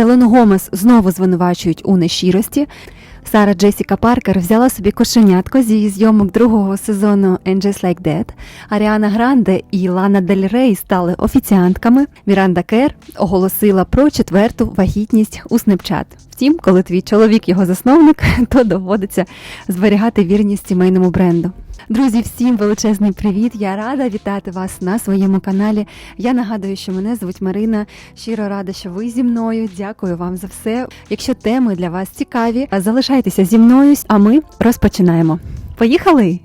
Селену Гомес знову звинувачують у нещирості. Сара Джесіка Паркер взяла собі кошенятко зі зйомок другого сезону And Just Like That. Аріана Гранде і Лана Дель Рей стали офіціантками. Міранда Кер оголосила про четверту вагітність у Snapchat. Втім, коли твій чоловік його засновник, то доводиться зберігати вірність сімейному бренду. Друзі, всім величезний привіт! Я рада вітати вас на своєму каналі. Я нагадую, що мене звуть Марина. Щиро рада, що ви зі мною. Дякую вам за все. Якщо теми для вас цікаві, залишайтеся зі мною, а ми розпочинаємо. Поїхали!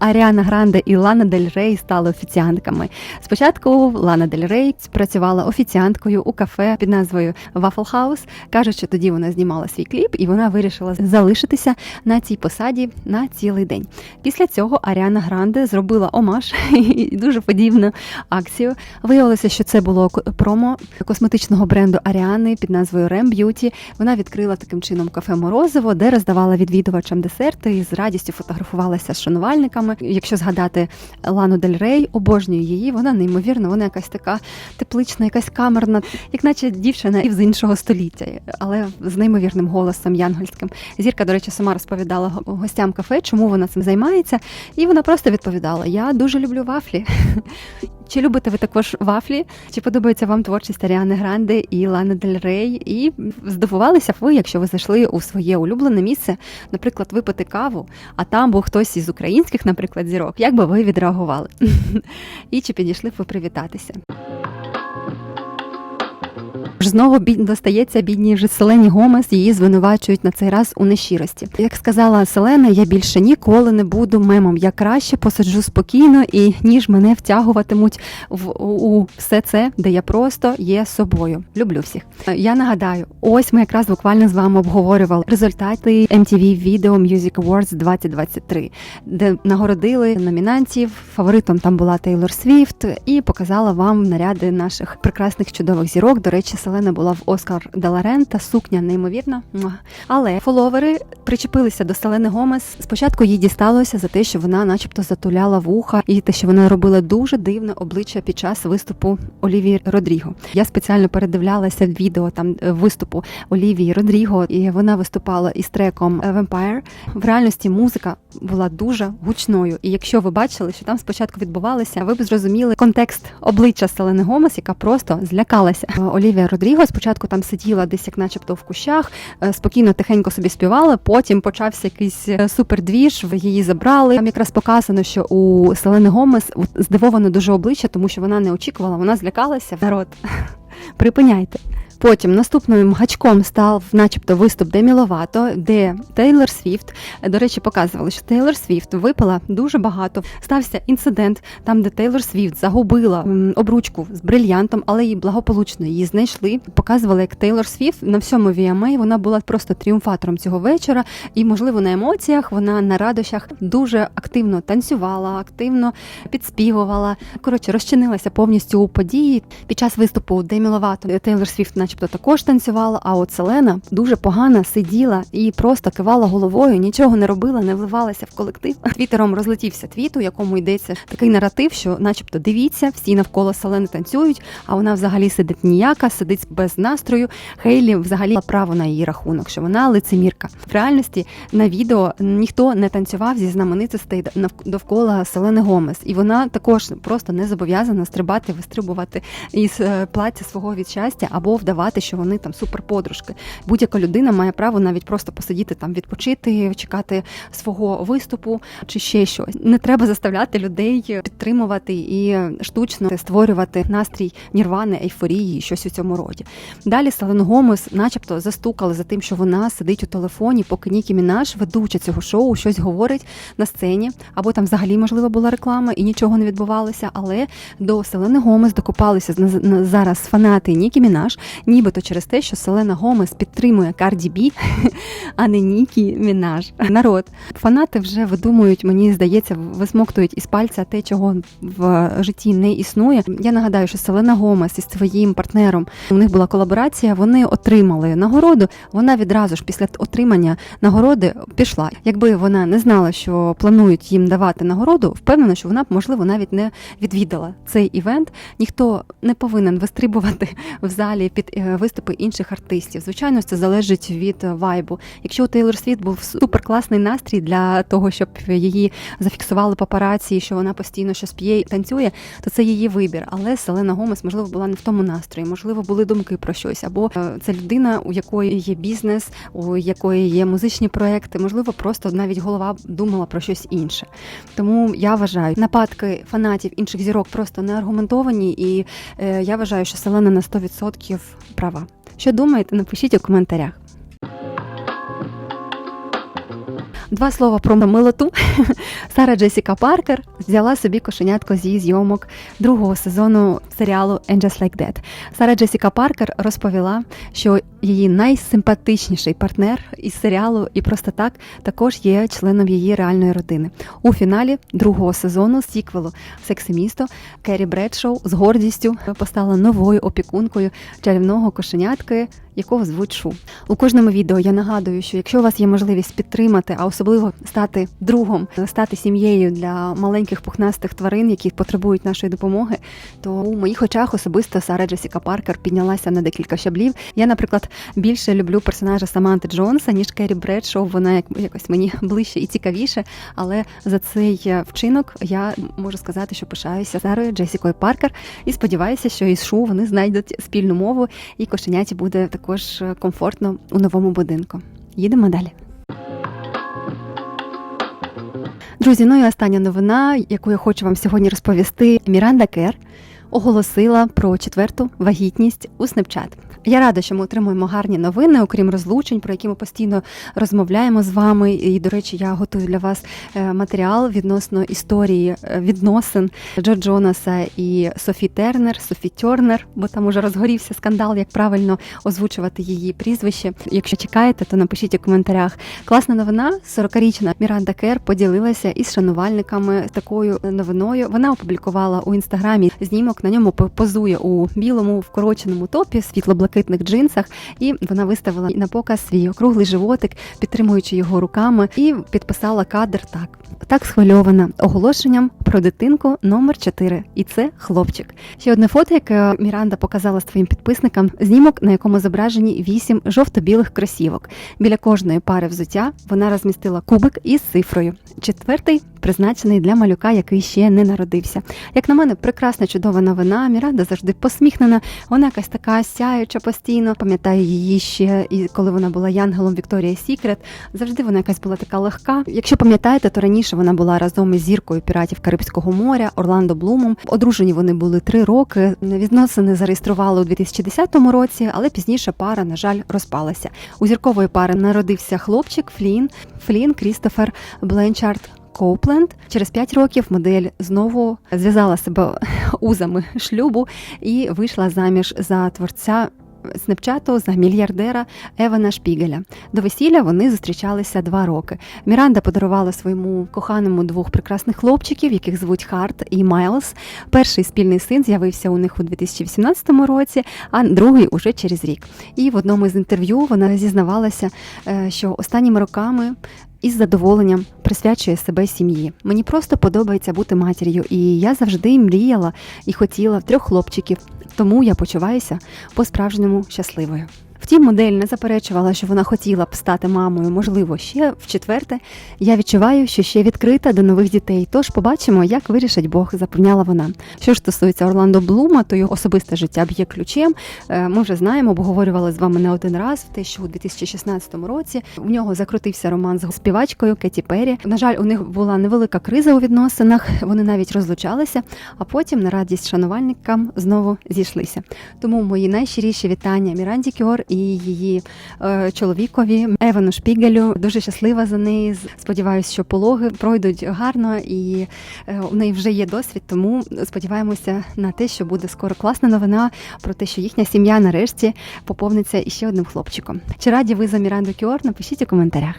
Аріана Гранде і Лана Дель Рей стали офіціантками. Спочатку Лана Дель Рей працювала офіціанткою у кафе під назвою Waffle House. Кажуть, що тоді вона знімала свій кліп, і вона вирішила залишитися на цій посаді на цілий день. Після цього Аріана Гранде зробила омаж і дуже подібну акцію. Виявилося, що це було промо косметичного бренду Аріани під назвою Rem Beauty. Вона відкрила таким чином кафе Морозиво, де роздавала відвідувачам десерти і з радістю фотографувалася з шанувальниками. Якщо згадати Лану Дель Рей, обожнюю її. Вона неймовірна, вона якась така теплична, якась камерна, як наче дівчина із іншого століття, але з неймовірним голосом янгольським. Зірка, до речі, сама розповідала гостям кафе, чому вона цим займається, і вона просто відповідала: Я дуже люблю вафлі. Чи любите ви також вафлі? Чи подобається вам творчість Аріани Гранде і Лани Дель Рей? І здивувалися б ви, якщо ви зайшли у своє улюблене місце, наприклад, випити каву, а там був хтось із українських, наприклад, зірок. Як би ви відреагували? І чи підійшли б ви привітатися? Знову бід... достається бідній вже Селені Гомес. Її звинувачують на цей раз у нещирості. Як сказала Селена, я більше ніколи не буду мемом. Я краще посиджу спокійно і ніж мене втягуватимуть в у, все це, де я просто є собою. Люблю всіх. Я нагадаю, ось ми якраз буквально з вами обговорювали результати MTV Video Music Awards 2023, де нагородили номінантів. Фаворитом там була Тейлор Свіфт і показала вам наряди наших прекрасних чудових зірок. До речі, Селена була в Оскар Деларента, сукня неймовірна. Але фоловери причепилися до Селени Гомес. Спочатку їй дісталося за те, що вона, начебто, затуляла вуха, і те, що вона робила дуже дивне обличчя під час виступу Олівії Родріго. Я спеціально передивлялася відео там е, виступу Олівії Родріго, і вона виступала із треком Vampire. В реальності музика була дуже гучною. І якщо ви бачили, що там спочатку відбувалося, ви б зрозуміли контекст обличчя Селени Гомес, яка просто злякалася. Е, Олівія Родріго спочатку там сиділа десь, як начебто, в кущах, е, спокійно тихенько собі співала. Потім почався якийсь е, супердвіж, її забрали. Там якраз показано, що у Селени Гомес здивовано дуже обличчя, тому що вона не очікувала, вона злякалася. Народ, припиняйте. Потім наступним гачком став, начебто, виступ Демі Ловато, де Тейлор Свіфт, до речі, показували, що Тейлор Свіфт випила дуже багато. Стався інцидент, там, де Тейлор Свіфт загубила обручку з брильянтом, але її благополучно її знайшли. Показували, як Тейлор Свіфт на всьому VMA, вона була просто тріумфатором цього вечора, і, можливо, на емоціях вона на радощах дуже активно танцювала, активно підспівувала. Коротше, розчинилася повністю у події. Під час виступу Демі Ловато Тейлор Свіфт, начебто, також танцювала. А от Селена дуже погано сиділа і просто кивала головою, нічого не робила, не вливалася в колектив. Твіттером розлетівся твіт, у якому йдеться такий наратив, що, начебто, дивіться, всі навколо Селени танцюють, а вона взагалі сидить ніяка, сидить без настрою. Хейлі взагалі право на її рахунок, що вона лицемірка. В реальності на відео ніхто не танцював зі знаменитостей довкола Селени Гомес, і вона також просто не зобов'язана стрибати, вистрибувати із е, плаття свого від щастя або вдавати, що вони там суперподружки. Будь-яка людина має право навіть просто посидіти там, відпочити, чекати свого виступу чи ще щось. Не треба заставляти людей підтримувати і штучно створювати настрій нірвани, ейфорії, щось у цьому роді. Далі Селену Гомес, начебто, застукали за тим, що вона сидить у телефоні, поки Нікі Мінаш, ведуча цього шоу, щось говорить на сцені, або там взагалі можливо була реклама і нічого не відбувалося. Але до Селени Гомес докопалися зараз фанати Нікі Мінаш. Нібито через те, що Селена Гомес підтримує Карді Бі, а не Нікі Мінаж. Народ, фанати вже видумують, мені здається, висмоктують із пальця те, чого в житті не існує. Я нагадаю, що Селена Гомес із своїм партнером у них була колаборація. Вони отримали нагороду. Вона відразу ж після отримання нагороди пішла. Якби вона не знала, що планують їм давати нагороду, впевнена, що вона б можливо навіть не відвідала цей івент. Ніхто не повинен вистрибувати в залі під виступи інших артистів. Звичайно, це залежить від вайбу. Якщо у Тейлор Світ був суперкласний настрій для того, щоб її зафіксували папараці, що вона постійно щось п'є і танцює, то це її вибір. Але Селена Гомес, можливо, була не в тому настрої, можливо, були думки про щось. Або е, це людина, у якої є бізнес, у якої є музичні проекти, можливо, просто навіть голова думала про щось інше. Тому я вважаю, нападки фанатів інших зірок просто не аргументовані, і е, я вважаю, що Селена на 100% права. Що думаєте, напишіть у коментарях. Два слова про милоту. Сара Джесіка Паркер взяла собі кошенятко зі зйомок другого сезону серіалу «And Just Like That». Сара Джесіка Паркер розповіла, що її найсимпатичніший партнер із серіалу і просто так також є членом її реальної родини. У фіналі другого сезону сіквелу «Секси місто» Керрі Бредшоу з гордістю постала новою опікункою чарівного кошенятки якого звуть Шу. У кожному відео я нагадую, що якщо у вас є можливість підтримати, а особливо стати другом, стати сім'єю для маленьких пухнастих тварин, які потребують нашої допомоги, то у моїх очах особисто Сара Джесіка Паркер піднялася на декілька щаблів. Я, наприклад, більше люблю персонажа Саманти Джонса, ніж Керрі Бредшоу. Вона як якось мені ближче і цікавіше. Але за цей вчинок я можу сказати, що пишаюся Сарою Джесікою Паркер і сподіваюся, що із Шу вони знайдуть спільну мову, і кошеняті буде також також комфортно у новому будинку. Їдемо далі. Друзі, ну і остання новина, яку я хочу вам сьогодні розповісти. Міранда Кер оголосила про четверту вагітність у Snapchat. Я рада, що ми отримуємо гарні новини, окрім розлучень, про які ми постійно розмовляємо з вами. І, до речі, я готую для вас е, матеріал відносно історії е, відносин Джо Джонаса і Софі Тернер, Софі Тернер, бо там уже розгорівся скандал, як правильно озвучувати її прізвище. Якщо чекаєте, то напишіть у коментарях. Класна новина. 40-річна Міранда Кер поділилася із шанувальниками такою новиною. Вона опублікувала у інстаграмі знімок. На ньому позує у білому вкороченому топі світло блакитних джинсах, і вона виставила на показ свій округлий животик, підтримуючи його руками, і підписала кадр так. Так схвильована оголошенням про дитинку номер 4 І це хлопчик. Ще одне фото, яке Міранда показала своїм підписникам. Знімок, на якому зображені вісім жовто-білих кросівок. Біля кожної пари взуття вона розмістила кубик із цифрою. Четвертий призначений для малюка, який ще не народився. Як на мене, прекрасна чудова новина. Міранда завжди посміхнена. Вона якась така сяюча постійно. Пам'ятаю її ще і коли вона була янгелом Вікторія Сікрет. Завжди вона якась була така легка. Якщо пам'ятаєте, то раніше вона була разом із зіркою піратів Карибського моря Орландо Блумом. Одружені вони були три роки. Відносини зареєстрували у 2010 році, але пізніше пара, на жаль, розпалася. У зіркової пари народився хлопчик Флін, Флін Крістофер Бленчард. Коупленд через п'ять років модель знову зв'язала себе узами шлюбу і вийшла заміж за творця Снепчату за мільярдера Евана Шпігеля. До весілля вони зустрічалися два роки. Міранда подарувала своєму коханому двох прекрасних хлопчиків, яких звуть Харт і Майлз. Перший спільний син з'явився у них у 2018 році, а другий уже через рік. І в одному з інтерв'ю вона зізнавалася, е, що останніми роками. Із задоволенням присвячує себе сім'ї. Мені просто подобається бути матір'ю, і я завжди мріяла і хотіла трьох хлопчиків тому я почуваюся по-справжньому щасливою. Втім, модель не заперечувала, що вона хотіла б стати мамою, можливо, ще в четверте. Я відчуваю, що ще відкрита до нових дітей. Тож побачимо, як вирішить Бог, запевняла вона. Що ж стосується Орландо Блума, то його особисте життя б'є ключем. Е, ми вже знаємо, обговорювали з вами не один раз те, що у 2016 році у нього закрутився роман з співачкою Кеті Перрі. На жаль, у них була невелика криза у відносинах. Вони навіть розлучалися, а потім на радість шанувальникам знову зійшлися. Тому мої найщиріші вітання Міранді Кьор і її е, чоловікові Евану Шпігелю. Дуже щаслива за неї. Сподіваюся, що пологи пройдуть гарно, і е, у неї вже є досвід. Тому сподіваємося на те, що буде скоро класна новина про те, що їхня сім'я нарешті поповниться іще одним хлопчиком. Чи раді ви за Міранду Кіор? Напишіть у коментарях.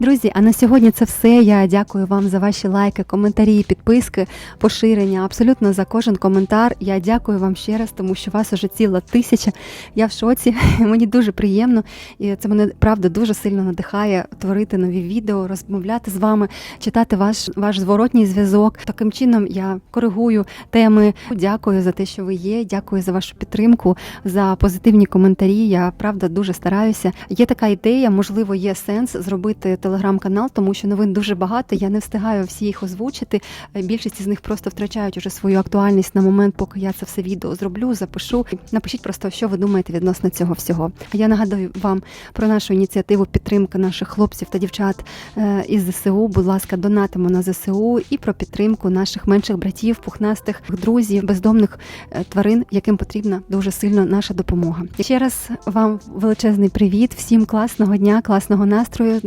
Друзі, а на сьогодні це все. Я дякую вам за ваші лайки, коментарі, підписки, поширення. Абсолютно за кожен коментар. Я дякую вам ще раз, тому що вас уже ціла тисяча. Я в шоці. Мені дуже приємно, і це мене правда дуже сильно надихає творити нові відео, розмовляти з вами, читати ваш ваш зворотній зв'язок. Таким чином я коригую теми. Дякую за те, що ви є. Дякую за вашу підтримку, за позитивні коментарі. Я правда дуже стараюся. Є така ідея, можливо, є сенс зробити телеграм-канал, тому що новин дуже багато. Я не встигаю всі їх озвучити. Більшість з них просто втрачають уже свою актуальність на момент, поки я це все відео зроблю, запишу. Напишіть просто, що ви думаєте відносно цього всього. Я нагадую вам про нашу ініціативу підтримки наших хлопців та дівчат е, із ЗСУ. Будь ласка, донатимо на ЗСУ і про підтримку наших менших братів, пухнастих друзів, бездомних е, тварин, яким потрібна дуже сильно наша допомога. Ще раз вам величезний привіт, всім класного дня, класного настрою.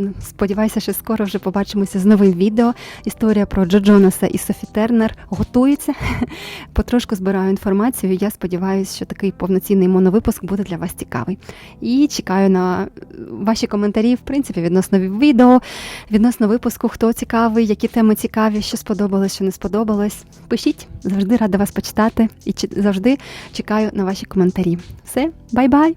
Сподіваюся, що скоро вже побачимося з новим відео. Історія про Джо Джонаса і Софі Тернер готується. Потрошку збираю інформацію. Я сподіваюся, що такий повноцінний моновипуск буде для вас цікавий. І чекаю на ваші коментарі, в принципі, відносно відео, відносно випуску, хто цікавий, які теми цікаві, що сподобалось, що не сподобалось. Пишіть, завжди рада вас почитати і завжди чекаю на ваші коментарі. Все, бай-бай!